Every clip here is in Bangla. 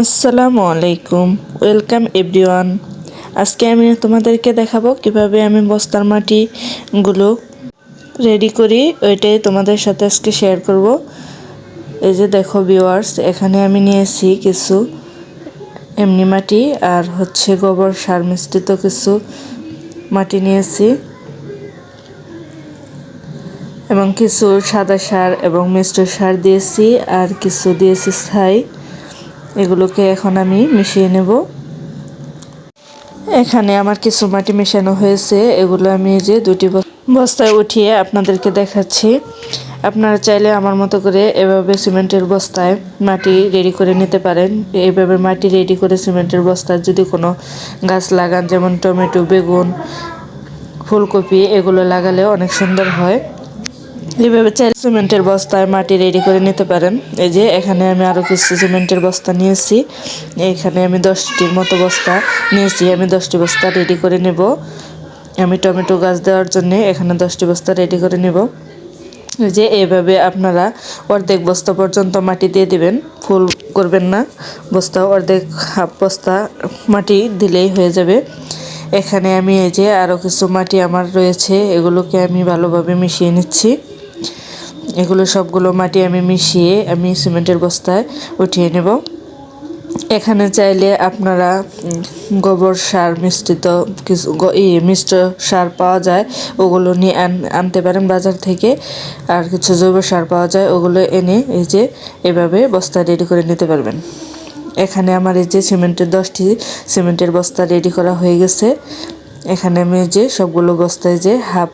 আসসালামু আলাইকুম। ওয়েলকাম এভরিওয়ান আজকে আমি তোমাদেরকে দেখাবো কীভাবে আমি বস্তার মাটিগুলো রেডি করি। ওইটাই তোমাদের সাথে আজকে শেয়ার করব। এই যে দেখো ভিউয়ার্স এখানে আমি নিয়েছি কিছু এমনি মাটি আর হচ্ছে গোবর সার মিশ্রিত কিছু মাটি নিয়েছি। এবং কিছু সাদা সার এবং মিশ্র সার দিয়েছি আর কিছু দিয়েছি ছাই। এগুলোকে এখন আমি মিশিয়ে নেব। এখানে আমার কিছু মাটি মেশানো হয়েছে, এগুলো আমি যে দুটি বস্তায় উঠিয়ে আপনাদেরকে দেখাচ্ছি। আপনারা চাইলে আমার মতো করে এভাবে সিমেন্টের বস্তায় মাটি রেডি করে নিতে পারেন। এইভাবে মাটি রেডি করে সিমেন্টের বস্তায় যদি কোনো গাছ লাগান, যেমন টমেটো, বেগুন, ফুলকপি, এগুলো লাগালে অনেক সুন্দর হয়। এইভাবে চাই সিমেন্টের বস্তায় মাটি রেডি করে নিতে পারেন। এই যে, এখানে আমি আরও কিছু সিমেন্টের বস্তা নিয়েছি। এখানে আমি দশটির মতো বস্তা নিয়েছি। আমি দশটি বস্তা রেডি করে নেব। আমি টমেটো গাছ দেওয়ার জন্য এখানে দশটি বস্তা রেডি করে নেব। যে এইভাবে আপনারা অর্ধেক বস্তা পর্যন্ত মাটি দিয়ে দিবেন। ফুল করবেন না। বস্তা অর্ধেক হাফ বস্তা মাটি দিলেই হয়ে যাবে। এখানে আমি এই যে আরও কিছু মাটি আমার রয়েছে, এগুলোকে আমি ভালোভাবে মিশিয়ে নিচ্ছি। এগুলো সবগুলো মাটি আমি মিশিয়ে আমি সিমেন্টের বস্তায় উঠিয়ে নেব। এখানে চাইলে আপনারা গোবর সার মিশ্রিত কিছু মিশ্র সার পাওয়া যায়, ওগুলো নিয়ে আনতে পারেন বাজার থেকে। আর কিছু জৈব সার পাওয়া যায়, ওগুলো এনে এই যে এভাবে বস্তা রেডি করে নিতে পারবেন। এখানে আমার এই যে সিমেন্টের দশটি সিমেন্টের বস্তা রেডি করা হয়ে গেছে। এখানে আমি যে সবগুলো বস্তায় যে হাফ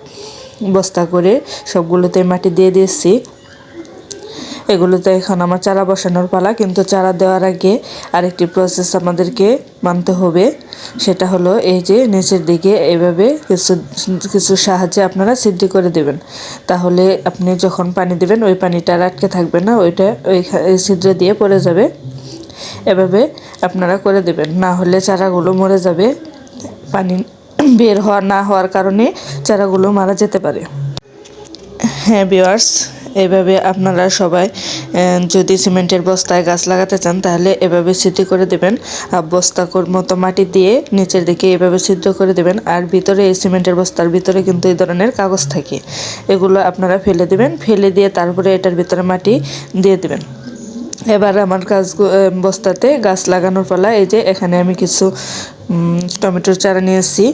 বস্তা করে সবগুলোতে মাটি দিয়ে দিয়েছি। এগুলোতে এখন আমার চারা বসানোর পালা, কিন্তু চারা দেওয়ার আগে আরেকটি প্রসেস আমাদেরকে মানতে হবে। সেটা হলো এই যে নিচের দিকে এভাবে কিছু কিছু সাহায্যে আপনারা সিদ্ধি করে দেবেন। তাহলে আপনি যখন পানি দেবেন, ওই পানিটা আটকে থাকবে না, ওইটা ওই ছিদ্র দিয়ে পড়ে যাবে। এভাবে আপনারা করে দেবেন। না হলে চারাগুলো মরে যাবে। পানি বের হওয়া না হওয়ার কারণে চারাগুলো মারা যেতে পারে। হ্যাঁ বিওয়ার্স এভাবে আপনারা সবাই যদি সিমেন্টের বস্তায় গাছ লাগাতে চান, তাহলে এভাবে সিদ্ধ করে দেবেন। আর বস্তা মতো মাটি দিয়ে নিচের দিকে এভাবে সিদ্ধ করে দেবেন। আর ভিতরে এই সিমেন্টের বস্তার ভিতরে কিন্তু এই ধরনের কাগজ থাকে। এগুলো আপনারা ফেলে দেবেন। ফেলে দিয়ে তারপরে এটার ভিতরে মাটি দিয়ে দেবেন। এবার আমার গাছ বস্তাতে গাছ লাগানোর পালা। এই যে এখানে আমি কিছু টমেটোর চারা নিয়েছি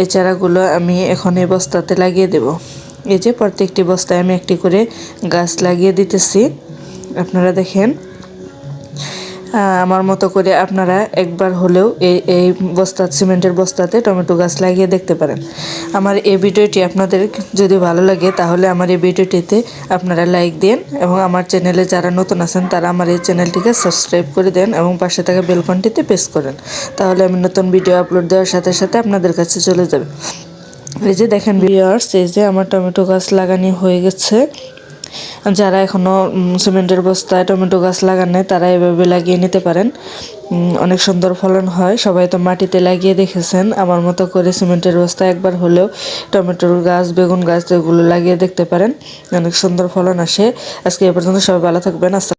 এই চারাগুলো আমি এখন এই বস্তাতে লাগিয়ে দেব। এই যে প্রত্যেকটি বস্তায় আমি একটি করে গাছ লাগিয়ে দিতেছি। আপনারা দেখেন আমার মতো করে আপনারা একবার হলেও এই এই বস্তা, সিমেন্টের বস্তাতে টমেটো গাছ লাগিয়ে দেখতে পারেন। আমার এই ভিডিওটি আপনাদের যদি ভালো লাগে, তাহলে আমার এই ভিডিওটিতে আপনারা লাইক দেন এবং আমার চ্যানেলে যারা নতুন আছেন, তারা আমার এই চ্যানেলটিকে সাবস্ক্রাইব করে দেন এবং পাশে থাকা বেলকনটিতে প্রেস করেন। তাহলে আমি নতুন ভিডিও আপলোড দেওয়ার সাথে সাথে আপনাদের কাছে চলে যাবে। এই যে দেখেন ভিউয়ার্স এই যে আমার টমেটো গাছ লাগানি হয়ে গেছে। যারা এখনও সিমেন্টের বস্তায় টমেটো গাছ লাগান তারা এভাবে লাগিয়ে নিতে পারেন। অনেক সুন্দর ফলন হয়, সবাই তো মাটিতে লাগিয়ে দেখেছেন। আমার মতো করে সিমেন্টের বস্তা একবার হলেও টমেটোর গাছ, বেগুন গাছ, এগুলো লাগিয়ে দেখতে পারেন। অনেক সুন্দর ফলন আসে। আজকে এ পর্যন্ত সবাই ভালো থাকবেন। আসসালাম